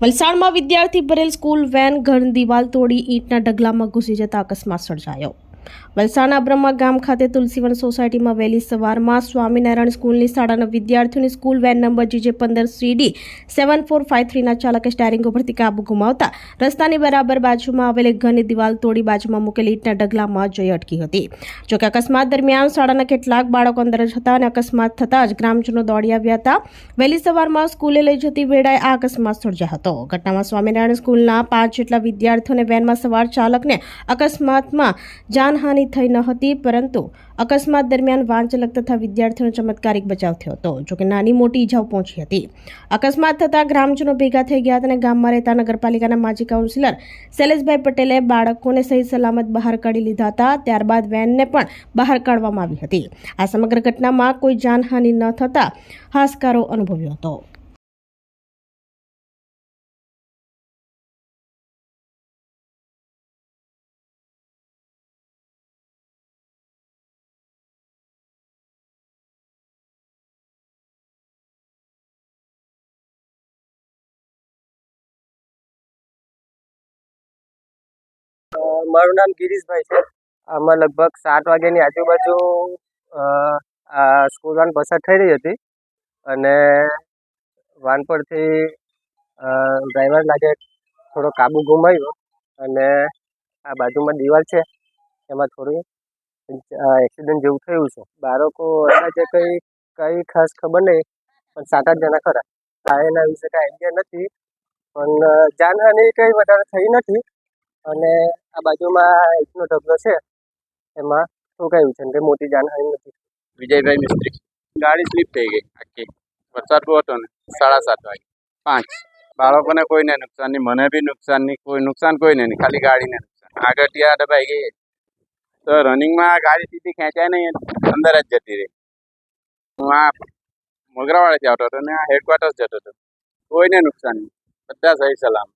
વલસાડમાં વિદ્યાર્થી ભરેલ સ્કૂલ વેન ઘર દિવાલ તોડી ઈંટના ઢગલામાં ઘૂસી જતા અકસ્માત સર્જાયો. વલસાડના બ્રહ્મા ગામ ખાતે તુલસીવન સોસાયટીમાં વહેલી સવારમાં સ્વામિનારાયણ સ્કૂલની શાળાના વિદ્યાર્થીઓની સ્કૂલ વેન નંબર જીજે પંદર સીડી સેવન ફોર ફાઇવ થ્રીના ચાલકે સ્ટેરિંગ ઉપરથી કાબુ ગુમાવતા રસ્તાની બરાબર બાજુમાં આવેલી ઘરની દિવાલ તોડી બાજુમાં મૂકેલી ઈંટના ઢગલામાં જઈ અટકી હતી. જોકે અકસ્માત દરમિયાન શાળાના કેટલાક બાળકો અંદર જ હતા અને અકસ્માત થતાં જ ગ્રામજનો દોડી આવ્યા હતા. વહેલી સવારમાં સ્કૂલે લઈ જતી વેળાએ આ અકસ્માત સર્જાયો હતો. ઘટનામાં સ્વામિનારાયણ સ્કૂલના પાંચ જેટલા વિદ્યાર્થીઓને વેનમાં સવાર ચાલકને અકસ્માતમાં જાનહાનિ થઈ ન હતી, પરંતુ અકસ્માત દરમિયાન વાંચલક તથા વિદ્યાર્થીઓનો ચમત્કારિક બચાવ થયો હતો જોકે નાની મોટી ઈજાઓ પહોંચી હતી. અકસ્માત થતાં ગ્રામજનો ભેગા થઈ ગયા હતા અને ગામમાં રહેતા નગરપાલિકાના માજી કાઉન્સિલર શૈલેષભાઈ પટેલે બાળકોને સહી સલામત બહાર કાઢી લીધા હતા, ત્યારબાદ વેનને પણ બહાર કાઢવામાં આવી હતી. આ સમગ્ર ઘટનામાં કોઈ જાનહાનિ ન થતાં હાશકારો અનુભવ્યો હતો. મારું નામ ગિરીશભાઈ છે. આમાં લગભગ સાત વાગ્યાની આજુબાજુ સ્કૂલ વાન પસાર થઈ રહી હતી. અને વાન પરથી ડ્રાઈવર લાગે થોડો કાબુ ગુમાવ્યો. અને આ બાજુમાં દિવાલ છે. એમાં થોડું એક્સિડન્ટ જેવું થયું છે. બાળકો અંદાજે કંઈ કંઈ ખાસ ખબર નહીં, પણ સાત આઠ જણા ખરા. આ એના વિશે કાંઈ આઈડિયા નથી. પણ જાનહાની કંઈ વધારે થઈ નથી. અને આ બાજુમાં એકનો ઢગલો છે, એમાં ઠોકાયું છે? કંઈ મોટી જાનહાની નથી. વિજયભાઈ મિસ્ત્રી. ગાડી સ્લીપ થઈ ગઈ આખી. વરસાદ બહુ હતો ને, સાડા સાત વાગે. પાંચ. બાળકોને કોઈને નુકસાન નહીં, મને બી નુકસાન નહીં, કોઈ નુકસાન કોઈને નહીં, ખાલી ગાડીને નુકસાન. આગળ ત્યાં દબાઈ ગઈ. તો રનિંગમાં ગાડી સીધી ખેંચાય નહીં, અંદર જ જતી રહી. હું આ મોગરાવાડેથી આવતો હતો ને, આ હેડક્વાર્ટર્સ જતો હતો. કોઈને નુકસાન નહીં. બધા સહી સલામ